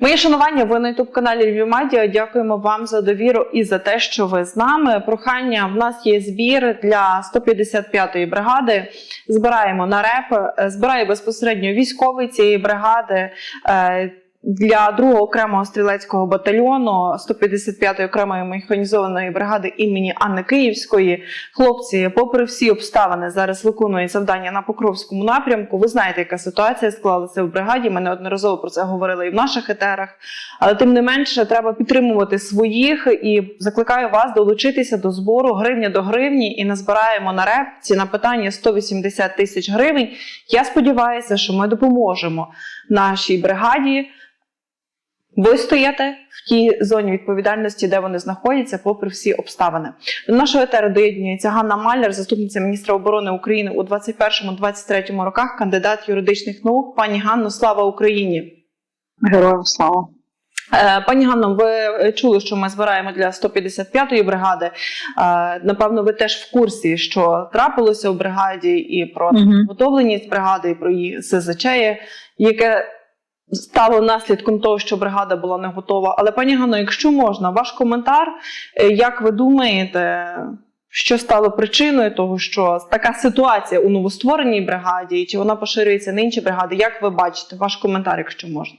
Моє шанування, ви на youtube каналі Львів Медіа. Дякуємо вам за довіру і за те, що ви з нами. Прохання в нас є збір для 155-ї бригади. Збираємо на реп, е, збирає безпосередньо військовий цієї бригади. Для другого окремого стрілецького батальйону 155-ї окремої механізованої бригади імені Анни Київської. Хлопці, попри всі обставини, зараз виконують завдання на Покровському напрямку. Ви знаєте, яка ситуація склалася в бригаді. Ми неодноразово про це говорили і в наших етерах. Але тим не менше, треба підтримувати своїх і закликаю вас долучитися до збору гривня до гривні і назбираємо на реп. Ціна питання 180 тисяч гривень. Я сподіваюся, що ми допоможемо нашій бригаді вистояти в тій зоні відповідальності, де вони знаходяться, попри всі обставини. До нашого етеру доєднується Ганна Маляр, заступниця міністра оборони України у 21-23 роках, кандидат юридичних наук. Пані Ганно, слава Україні! Героям слава. Е, Пані Ганно, ви чули, що ми збираємо для 155-ї бригади. Е, Напевно, ви теж в курсі, що трапилося в бригаді, і про Мгм. готовленість бригади, і про її СЗЧ, яке стало наслідком того, що бригада була не готова. Але пані Ганно, якщо можна, ваш коментар, е, як ви думаєте, що стало причиною того, що така ситуація у новоствореній бригаді, чи вона поширюється на інші бригади? Як ви бачите? Ваш коментар, якщо можна?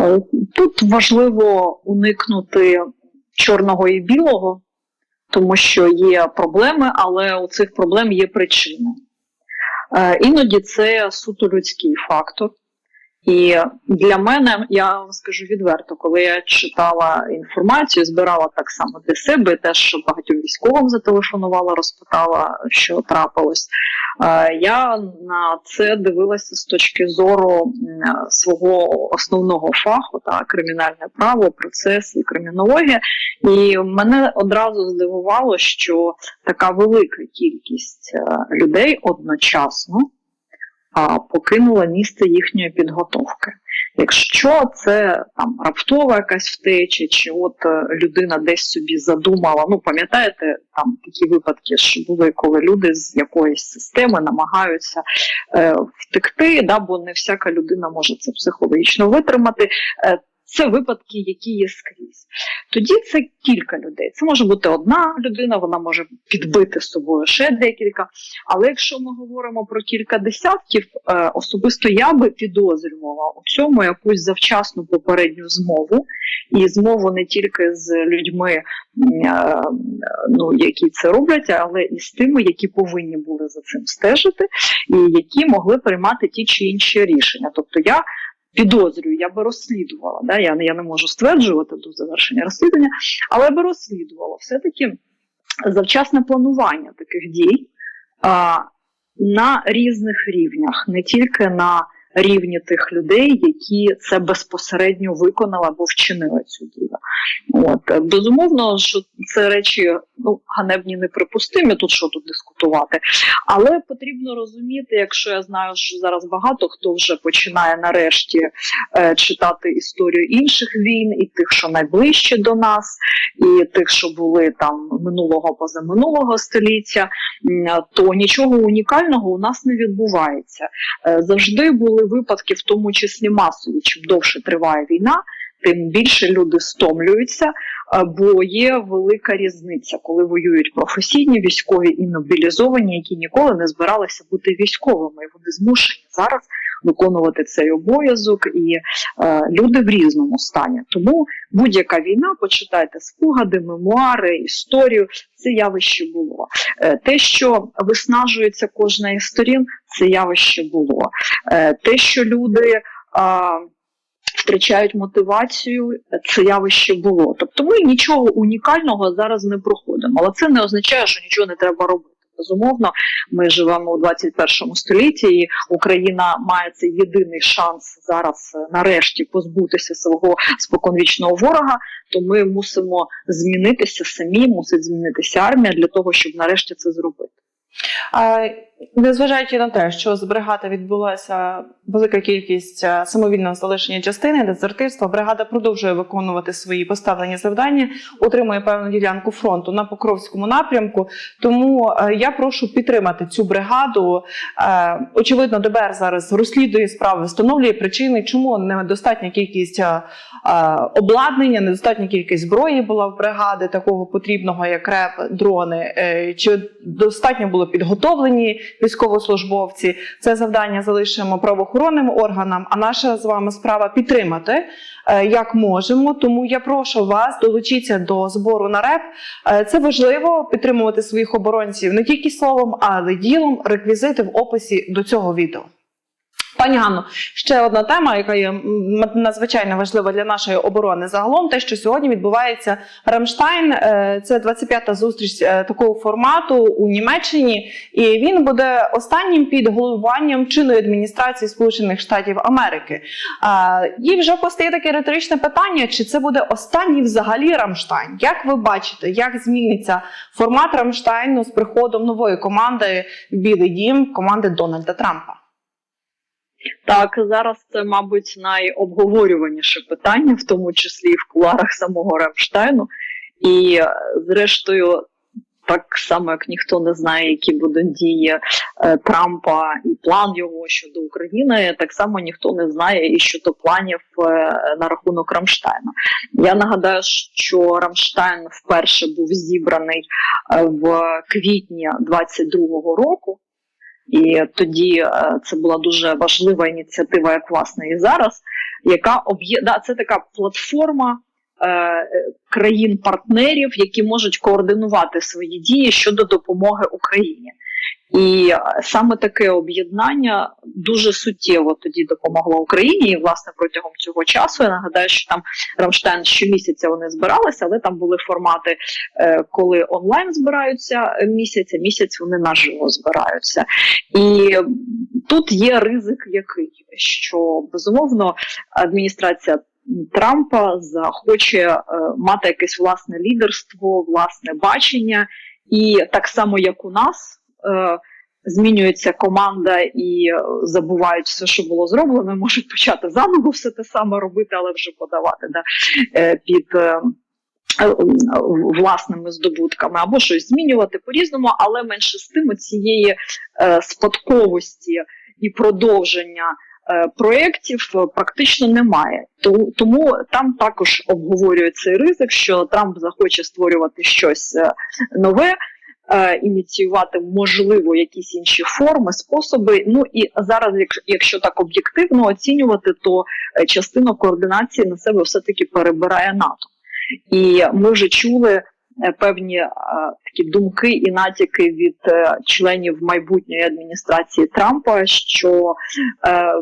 Е, Тут важливо уникнути чорного і білого, тому що є проблеми, але у цих проблем є причини. Е, Іноді це суто людський фактор. І для мене, я вам скажу відверто, коли я читала інформацію, збирала так само для себе, теж багатьом військовим зателефонувала, розпитала, що трапилось. Е, Я на це дивилася з точки зору свого основного фаху, та кримінальне право, процес і кримінологія. І мене одразу здивувало, що така велика кількість е, людей одночасно покинула місце їхньої підготовки. Якщо це там раптова якась втеча, чи от е, людина десь собі задумала, ну пам'ятаєте, там такі випадки що були, коли люди з якоїсь системи намагаються е, втекти, да, бо не всяка людина може це психологічно витримати. Е, це випадки, які є скрізь. Тоді це кілька людей. Це може бути одна людина, вона може підбити з собою ще декілька. Але якщо ми говоримо про кілька десятків, е, особисто я би підозрювала у цьому якусь завчасну попередню змову, і змову не тільки з людьми, е, ну, які це роблять, але і з тими, які повинні були за цим стежити, і які могли приймати ті чи інші рішення. Тобто я підозрюю, я би розслідувала. Да? Я, я не можу стверджувати до завершення розслідування, але би розслідувала все-таки завчасне планування таких дій а, на різних рівнях, не тільки на рівні тих людей, які це безпосередньо виконали або вчинили цю дію. От безумовно, що це речі ну ганебні неприпустимі, тут що тут дискутувати. Але потрібно розуміти, якщо я знаю, що зараз багато хто вже починає нарешті е, читати історію інших війн, і тих, що найближче до нас, і тих, що були там минулого позаминулого століття, то нічого унікального у нас не відбувається. Е, Завжди були випадки, в тому числі масові. Чим довше триває війна, тим більше люди стомлюються, бо є велика різниця, коли воюють професійні військові і мобілізовані, які ніколи не збиралися бути військовими. І вони змушені зараз виконувати цей обов'язок, і е, люди в різному стані. Тому будь-яка війна, почитайте спогади, мемуари, історію. Це явище було. Е, те, що виснажується кожна із сторін, це явище було. Е, те, що люди. А, Втрачають мотивацію, це явище було. Тобто ми нічого унікального зараз не проходимо, але це не означає, що нічого не треба робити. Безумовно, ми живемо у 21 столітті, і Україна має цей єдиний шанс зараз е, нарешті позбутися свого споконвічного ворога. То ми мусимо змінитися самі, мусить змінитися армія для того, щоб нарешті це зробити. Незважаючи на те, що з бригади відбулася велика кількість е, самовільного залишення частини, дезертирства, бригада продовжує виконувати свої поставлені завдання, отримує певну ділянку фронту на Покровському напрямку. Тому е, я прошу підтримати цю бригаду. Е, Очевидно, ДБР зараз розслідує справи, встановлює причини, чому недостатня кількість обладнання, недостатня кількість зброї була в бригади такого потрібного, як РЕП, дрони. Чи достатньо було підготовлені військовослужбовці? Це завдання залишимо правоохоронним органам. А наша з вами справа підтримати е, як можемо. Тому я прошу вас долучитися до збору на РЕП. Е, Це важливо підтримувати своїх оборонців не тільки словом, але й ділом. Реквізити в описі до цього відео. Пані Ганно, ще одна тема, яка є надзвичайно важлива для нашої оборони. Загалом, те, що сьогодні відбувається Рамштайн, е, це 25-та зустріч е, такого формату у Німеччині, і він буде останнім під головуванням чинної адміністрації Сполучених Штатів Америки. І вже постає таке риторичне питання: чи це буде останній взагалі Рамштайн? Як ви бачите, як зміниться формат Рамштайну з приходом нової команди в Білий Дім, команди Дональда Трампа? Так, зараз це, мабуть, найобговорюваніше питання, в тому числі і в куларах самого Рамштайну. І, е, зрештою, так само як ніхто не знає, які будуть дії е, Трампа і план його щодо України, так само ніхто не знає і щодо планів е, на рахунок Рамштайну. Я нагадаю, що Рамштайн вперше був зібраний в квітні 22-го року. І тоді е, це була дуже важлива ініціатива, як власне і зараз, яка об'є... це така платформа країн-партнерів, які можуть координувати свої дії щодо допомоги Україні. І е, саме таке об'єднання дуже суттєво тоді допомогло Україні. І власне протягом цього часу я нагадаю, що там Рамштайн щомісяця вони збиралися, але там були формати, е, коли онлайн збираються місяць, а місяць вони наживо збираються. І тут є ризик, який що безумовно адміністрація. Трампа захоче е, мати якесь власне лідерство, власне бачення, і так само як у нас е, змінюється команда і е, забувають все, що було зроблено, можуть почати заново все те саме робити, але вже подавати да, під. Власними здобутками або щось змінювати по-різному, але менше з тим цієї спадковості і продовження проєктів е, практично немає. Тому, там також обговорюють цей ризик, що Трамп захоче створювати щось е, нове, е, ініціювати можливо якісь інші форми, способи. Ну і зараз, якщо, так об'єктивно оцінювати, то е, частину координації на себе все-таки перебирає НАТО. І ми вже чули е, певні е, такі думки і натяки від е, членів майбутньої адміністрації Трампа, що е,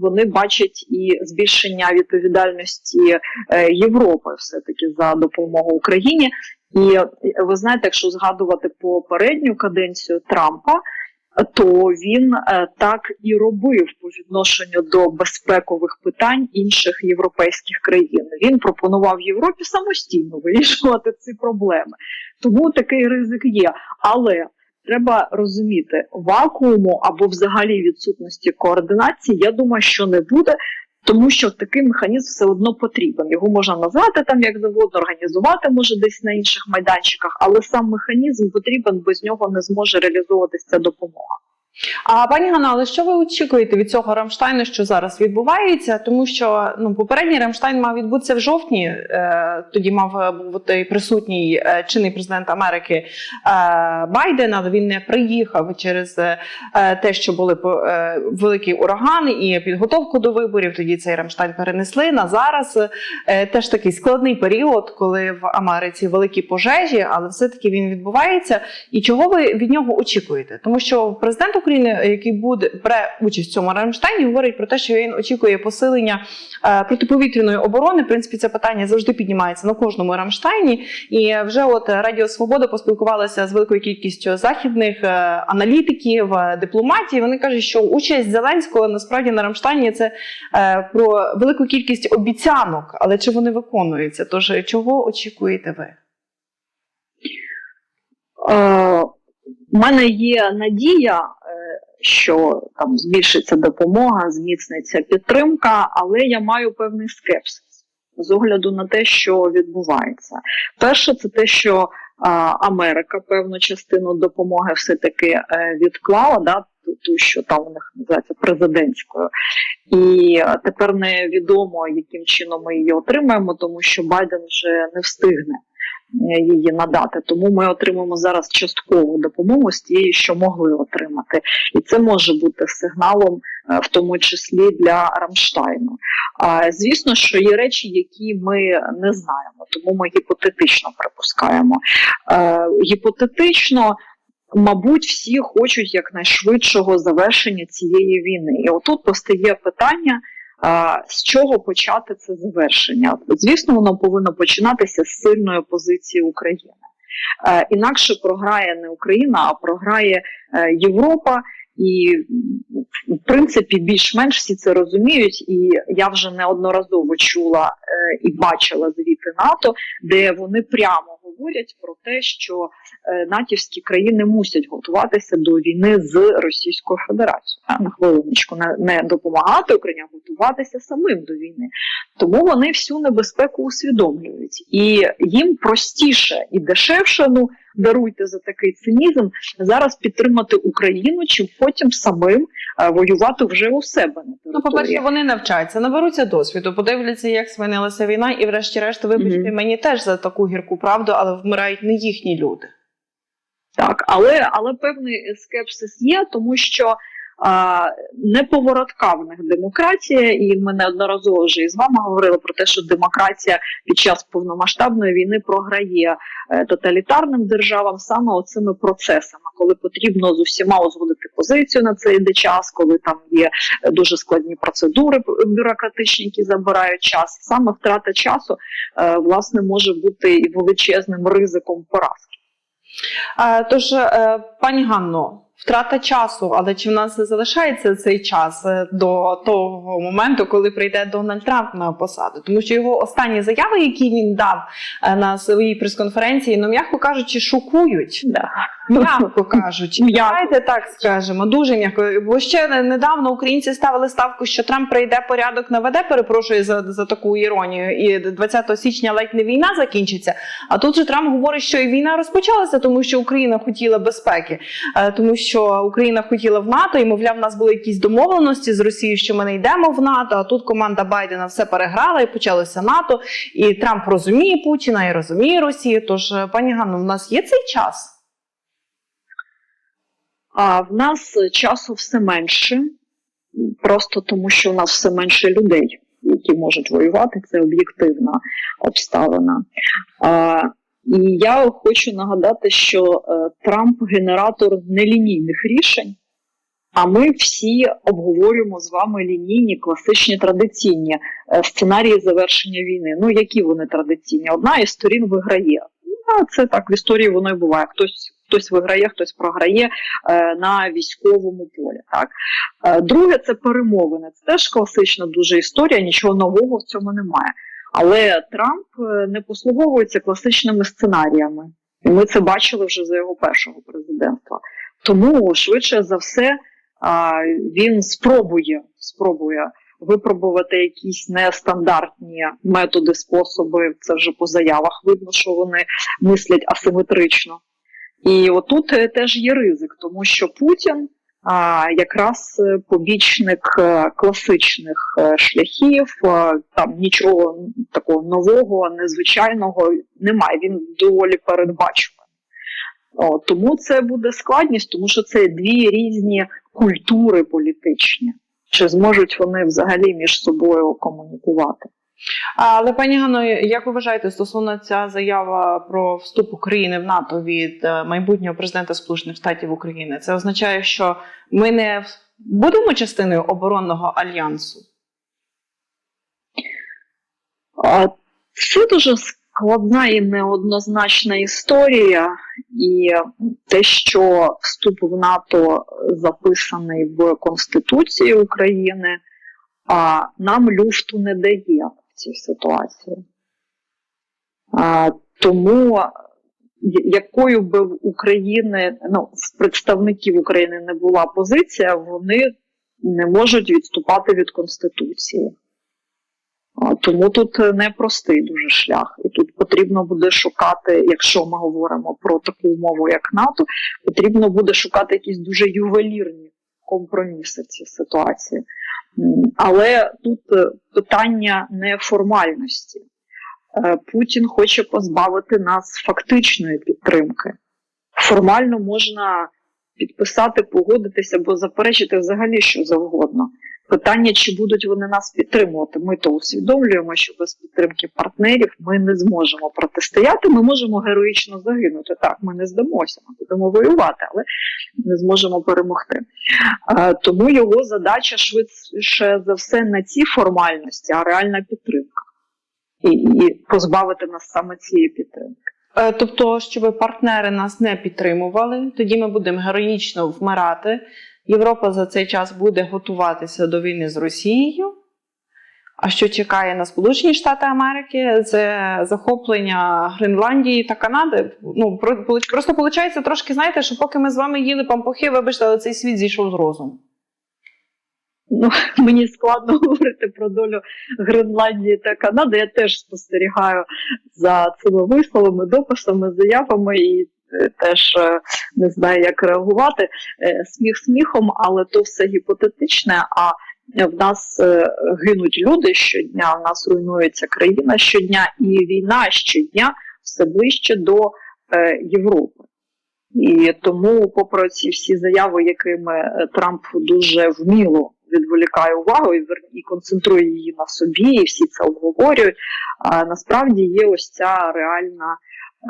вони бачать і збільшення відповідальності е, Європи все таки за допомогу Україні. І е, ви знаєте, якщо згадувати попередню каденцію Трампа, то він е, так і робив по відношенню до безпекових питань інших європейських країн. Він пропонував Європі самостійно вирішувати ці проблеми. Тому такий ризик є. Але треба розуміти, вакууму або взагалі відсутності координації, я думаю, що не буде. Тому що такий механізм все одно потрібен. Його можна назвати там як завгодно, організувати може десь на інших майданчиках, але сам механізм потрібен, без нього не зможе реалізовуватися допомога. А пані Ганна, але що ви очікуєте від цього Рамштайну, що зараз відбувається? Тому що ну попередній Рамштайн мав відбутися в жовтні. Е, тоді мав бути присутній е, чинний президент Америки е, Байден, але він не приїхав через е, те, що були е, великі урагани і підготовку до виборів. Тоді цей Рамштайн перенесли на зараз. Е, теж такий складний період, коли в Америці великі пожежі, але все-таки він відбувається. І чого ви від нього очікуєте? Тому що президент України, який буде бере участь в цьому Рамштайні, говорить про те, що він очікує посилення е, протиповітряної оборони. В принципі, це питання завжди піднімається на кожному Рамштайні. І вже от Радіо Свобода поспілкувалася з великою кількістю західних е, аналітиків, е, дипломатів. Вони кажуть, що участь Зеленського насправді на Рамштайні це про велику кількість обіцянок, але чи вони виконуються? Тож чого очікуєте ви? У мене є надія, е, що там збільшиться допомога, зміцниться підтримка, але я маю певний скепсис з огляду на те, що відбувається. Перше, це те, що Америка певну частину допомоги все-таки е, відклала, да, ту, що там у них називається президентською. І е, тепер невідомо, яким чином ми її отримаємо, тому що Байден вже не встигне її надати. Тому ми отримуємо зараз часткову допомогу з тієї, що могли отримати. І це може бути сигналом, е, в тому числі для Рамштайну. А, Звісно, що є речі, які ми не знаємо, тому ми гіпотетично припускаємо. Е, Гіпотетично. Мабуть, всі хочуть якнайшвидшого завершення цієї війни. І отут постає питання, з чого почати це завершення. Звісно, воно повинно починатися з сильної позиції України. Е, Інакше програє не Україна, а програє е, Європа. І в принципі більш-менш всі це розуміють, і я вже неодноразово чула е, і бачила звіти НАТО, де вони прямо говорять про те, що е, натівські країни мусять готуватися до війни з Російською Федерацією. На хвилиночку не допомагати Україні, а готуватися самим до війни. Тому вони всю небезпеку усвідомлюють, і їм простіше і дешевше. Ну даруйте за такий цинізм зараз підтримати Україну, чи потім самим е, воювати вже у себе на території. Ну, по-перше, вони навчаються, наберуться досвіду, подивляться, як змінилася війна, і врешті-решт, вибачте, Мгм. мені теж за таку гірку правду, але вмирають не їхні люди. Так, але, але певний скепсис є, тому що неповоротка в них демократія, і ми неодноразово вже із вами говорили про те, що демократія під час повномасштабної війни програє е, тоталітарним державам саме оцими процесами, коли потрібно з усіма узгодити позицію на цей йде час, коли там є е, дуже складні процедури бюрократичні, які забирають час. Саме втрата часу е, власне може бути і величезним ризиком поразки. Тож, пані Ганно, втрата часу, але чи в нас залишається цей час е, до того моменту, коли прийде Дональд Трамп на посаду? Тому що його останні заяви, які він дав е, на своїй прес-конференції, ну м'яко кажучи, шокують. Да. М'яко кажучи, давайте так скажемо, дуже м'яко. Бо ще недавно українці ставили ставку, що Трамп прийде порядок наведе. Перепрошую за, за таку іронію. І 20 січня ледь не війна закінчиться. А тут же Трамп говорить, що і війна розпочалася, тому що Україна хотіла безпеки, е, тому що Україна хотіла в НАТО, і мовляв, в нас були якісь домовленості з Росією, що ми не йдемо в НАТО. А тут команда Байдена все переграла і почалося НАТО. І Трамп розуміє Путіна і розуміє Росію. Тож, е, пані Ганно, в нас є цей час. А в нас часу все менше, просто тому що у нас все менше людей, які можуть воювати. Це об'єктивна обставина. А, і я хочу нагадати, що е, Трамп генератор нелінійних рішень. А ми всі обговорюємо з вами лінійні, класичні традиційні е, сценарії завершення війни. Ну, які вони традиційні? Одна із сторін виграє. Ну, це так в історії воно і буває. Хтось хтось виграє, хтось програє е, на військовому полі. Так е, друге, це перемовини. Це теж класична дуже історія, нічого нового в цьому немає. Але Трамп е, не послуговується класичними сценаріями. І ми це бачили вже за його першого президентства. Тому швидше за все він спробує спробує випробувати якісь нестандартні методи, способи. Це вже по заявах видно, що вони мислять асиметрично. І отут е, теж є ризик, тому що Путін а, якраз е, побічник е, класичних шляхів, там нічого такого нового, незвичайного немає. Він доволі передбачуваний. Тому це буде складність, тому що це дві різні культури політичні. Чи зможуть вони взагалі між собою комунікувати? Але пані Ганно, як ви вважаєте, стосовно ця заява про вступ України в НАТО від е, майбутнього президента Сполучених Штатів України, це означає, що ми не будемо частиною оборонного альянсу? Це дуже складна і неоднозначна історія, і те, що вступ в НАТО записаний в Конституції України, а нам люфту не дає цій ситуації. А, Тому якою би в України, ну, в представників України не була позиція, вони не можуть відступати від Конституції. А, Тому тут непростий дуже шлях. І тут потрібно буде шукати, якщо ми говоримо про таку умову, як НАТО, потрібно буде шукати якісь дуже ювелірні компроміси в цій ситуації. Але тут е, питання не формальності. Е, Путін хоче позбавити нас фактичної підтримки. Формально можна підписати, погодитися або заперечити взагалі що завгодно. Питання, чи будуть вони нас підтримувати. Ми то усвідомлюємо, що без підтримки партнерів ми не зможемо протистояти. Ми можемо героїчно загинути. Так, ми не здамося, ми будемо воювати, але не зможемо перемогти. Тому його задача швидше за все не ці формальності, а реальна підтримка. І, і позбавити нас саме цієї підтримки. Е, Тобто, щоб партнери нас не підтримували, тоді ми будемо героїчно вмирати. Європа за цей час буде готуватися до війни з Росією. А що чекає на Сполучені Штати Америки? Це захоплення Гренландії та Канади. Ну просто виходить трошки, знаєте, що поки ми з вами їли пампухи, вибачте, але цей світ зійшов з розуму. Ну, мені складно говорити про долю Гренландії та Канади. Я теж спостерігаю за цими висловами, дописами, заявами і е, теж е, не знаю, як реагувати. Е, Сміх сміхом, але то все гіпотетичне. А в нас гинуть люди щодня, в нас руйнується країна щодня, і війна щодня все ближче до Європи. І тому, попри ці всі заяви, якими Трамп дуже вміло відволікає увагу і, і концентрує її на собі, і всі це обговорюють. А насправді є ось ця реальна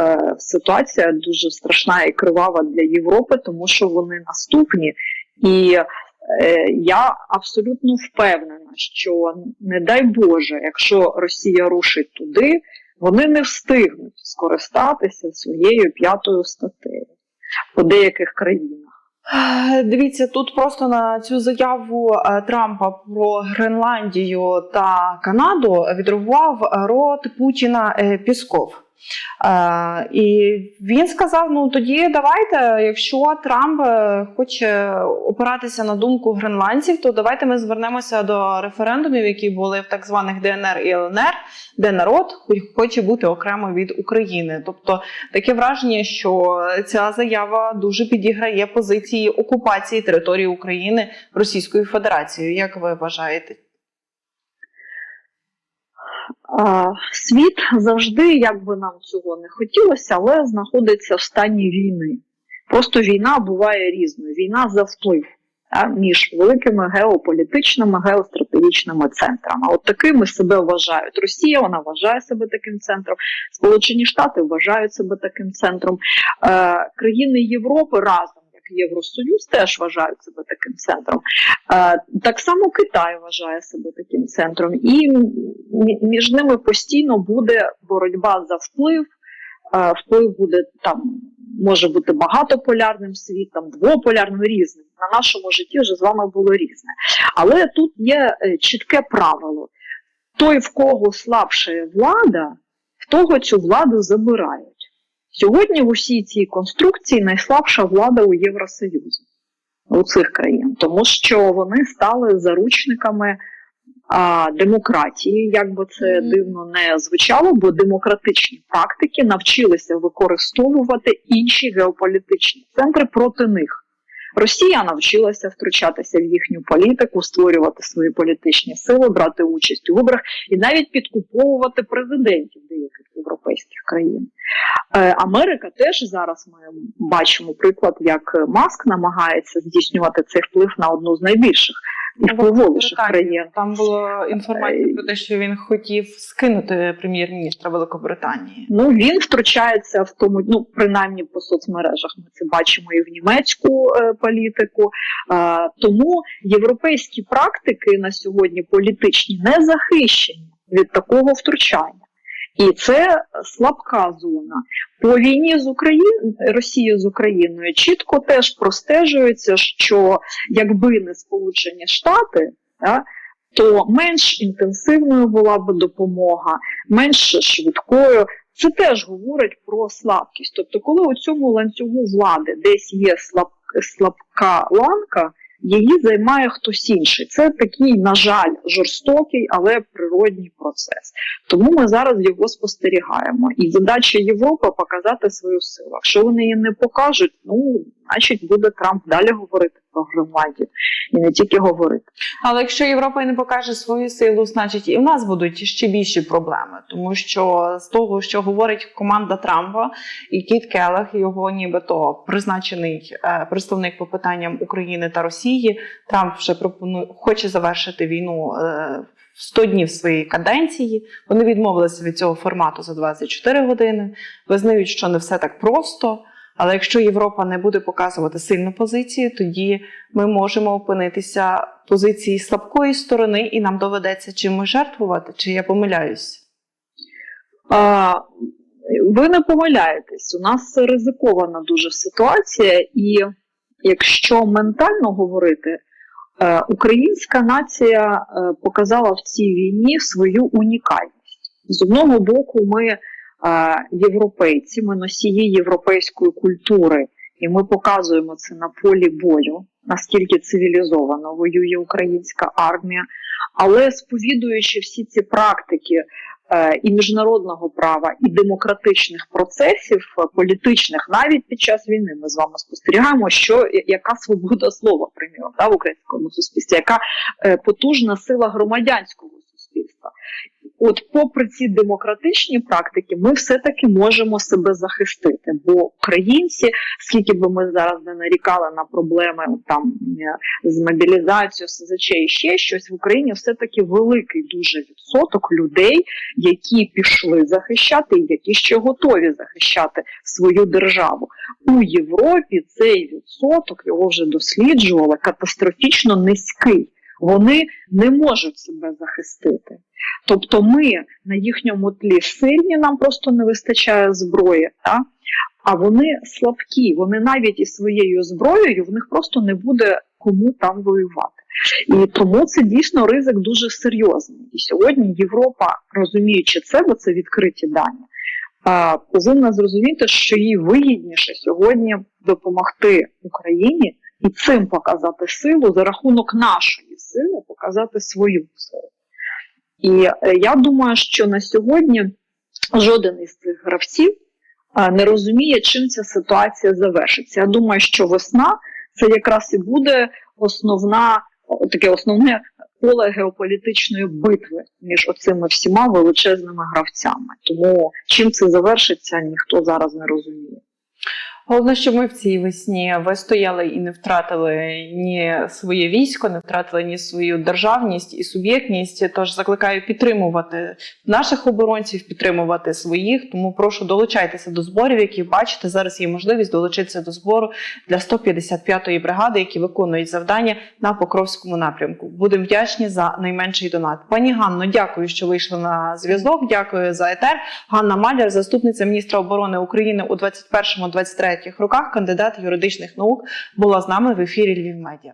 е, ситуація, дуже страшна і кривава для Європи, тому що вони наступні. І е, я абсолютно впевнена, що не дай Боже, якщо Росія рушить туди, вони не встигнуть скористатися своєю п'ятою статтею по деяких країнах. Дивіться, тут просто на цю заяву е, Трампа про Гренландію та Канаду відреагував рот Путіна е, Пісков. Е, і він сказав: ну тоді давайте, якщо Трамп е, хоче опиратися на думку гренландців, то давайте ми звернемося до референдумів, які були в так званих ДНР і ЛНР, де народ хоче бути окремо від України. Тобто таке враження, що ця заява дуже підіграє позиції окупації території України Російською Федерацією. Як ви вважаєте? Світ завжди, як би нам цього не хотілося, але знаходиться в стані війни. Просто війна буває різною. Війна за вплив між великими геополітичними, геостратегічними центрами. От такими себе вважають. Росія вона вважає себе таким центром, Сполучені Штати вважають себе таким центром. Е, країни Європи разом, Євросоюз, теж вважають себе таким центром. Е, Так само Китай вважає себе таким центром, і між ними постійно буде боротьба за вплив. Е, Вплив буде там, може бути багатополярним світом, двополярним різним. На нашому житті вже з вами було різне. Але тут є е, чітке правило: той, в кого слабша влада, в того цю владу забирають. Сьогодні в усій цій конструкції найслабша влада у Євросоюзі у цих країн, тому що вони стали заручниками а, демократії, як би це дивно не звучало, бо демократичні практики навчилися використовувати інші геополітичні центри проти них. Росія навчилася втручатися в їхню політику, створювати свої політичні сили, брати участь у виборах і навіть підкуповувати президентів деяких європейських країн. Е, Америка теж зараз ми бачимо приклад, як Маск намагається здійснювати цей вплив на одну з найбільших впливовіших країн. Там була інформація Е, про те, що він хотів скинути прем'єр-міністра Великобританії. Ну він втручається в тому, ну принаймні по соцмережах ми це бачимо і в німецьку е, політику. Е, тому європейські практики на сьогодні політичні не захищені від такого втручання. І це слабка зона. По війні з Україною Росії з Україною чітко теж простежується, що якби не Сполучені Штати, да, то менш інтенсивною була б допомога, менш швидкою. Це теж говорить про слабкість. Тобто, коли у цьому ланцюгу влади десь є слаб, слабка ланка, її займає хтось інший. Це такий, на жаль, жорстокий, але природній процес. Тому ми зараз його спостерігаємо. І задача Європи показати свою силу. Якщо вони її не покажуть, ну значить буде Трамп далі говорити про громаді і не тільки говорити. Але якщо Європа і не покаже свою силу, значить і в нас будуть ще більші проблеми, тому що з того, що говорить команда Трампа і Кіт Келех, його нібито призначений е, представник по питанням України та Росії, Трамп вже пропонує хоче завершити війну. Е, в 100 днів своєї каденції вони відмовилися від цього формату за 24 години. Визнають, що не все так просто. Але якщо Європа не буде показувати сильну позицію, тоді ми можемо опинитися в позиції слабкої сторони, і нам доведеться чимось жертвувати. Чи я помиляюсь? А, ви не помиляєтесь, у нас ризикована дуже ситуація, і якщо ментально говорити, е, українська нація е, показала в цій війні свою унікальність. З одного боку, ми європейці, ми носії європейської культури, і ми показуємо це на полі бою, наскільки цивілізовано воює українська армія. Але сповідуючи всі ці практики е, і міжнародного права, і демократичних процесів е, політичних, навіть під час війни, ми з вами спостерігаємо, що яка свобода слова приміром да, в українському суспільстві, яка е, потужна сила громадянського суспільства. От, попри ці демократичні практики, ми все-таки можемо себе захистити, бо українці, скільки би ми зараз не нарікали на проблеми там е, з мобілізацією, СЗЧ і ще щось в Україні, все-таки великий дуже відсоток людей, які пішли захищати, які ще готові захищати свою державу. У Європі цей відсоток його вже досліджували катастрофічно низький. Вони не можуть себе захистити. Тобто ми на їхньому тлі сильні, нам просто не вистачає зброї, та? а вони слабкі, вони навіть із своєю зброєю, в них просто не буде кому там воювати. І тому це дійсно ризик дуже серйозний. І сьогодні Європа, розуміючи це, бо це відкриті дані, повинна зрозуміти, що їй вигідніше сьогодні допомогти Україні і цим показати силу за рахунок нашої сили, показати свою силу. І е, я думаю, що на сьогодні жоден із цих гравців е, не розуміє, чим ця ситуація завершиться. Я думаю, що весна це якраз і буде основна таке основне поле геополітичної битви між оцими всіма величезними гравцями. Тому чим це завершиться, ніхто зараз не розуміє. Головне, що ми в цій весні вистояли і не втратили ні своє військо, не втратили ні свою державність і суб'єктність. Тож закликаю підтримувати наших оборонців, підтримувати своїх. Тому прошу долучайтеся до зборів, які бачите. Зараз є можливість долучитися до збору для 155-ї бригади, які виконують завдання на Покровському напрямку. Будемо вдячні за найменший донат. Пані Ганно, дякую, що вийшли на зв'язок. Дякую за етер. Ганна Маляр, заступниця міністра оборони України у 21-23 роках, кандидат юридичних наук, була з нами в ефірі Львів Медіа.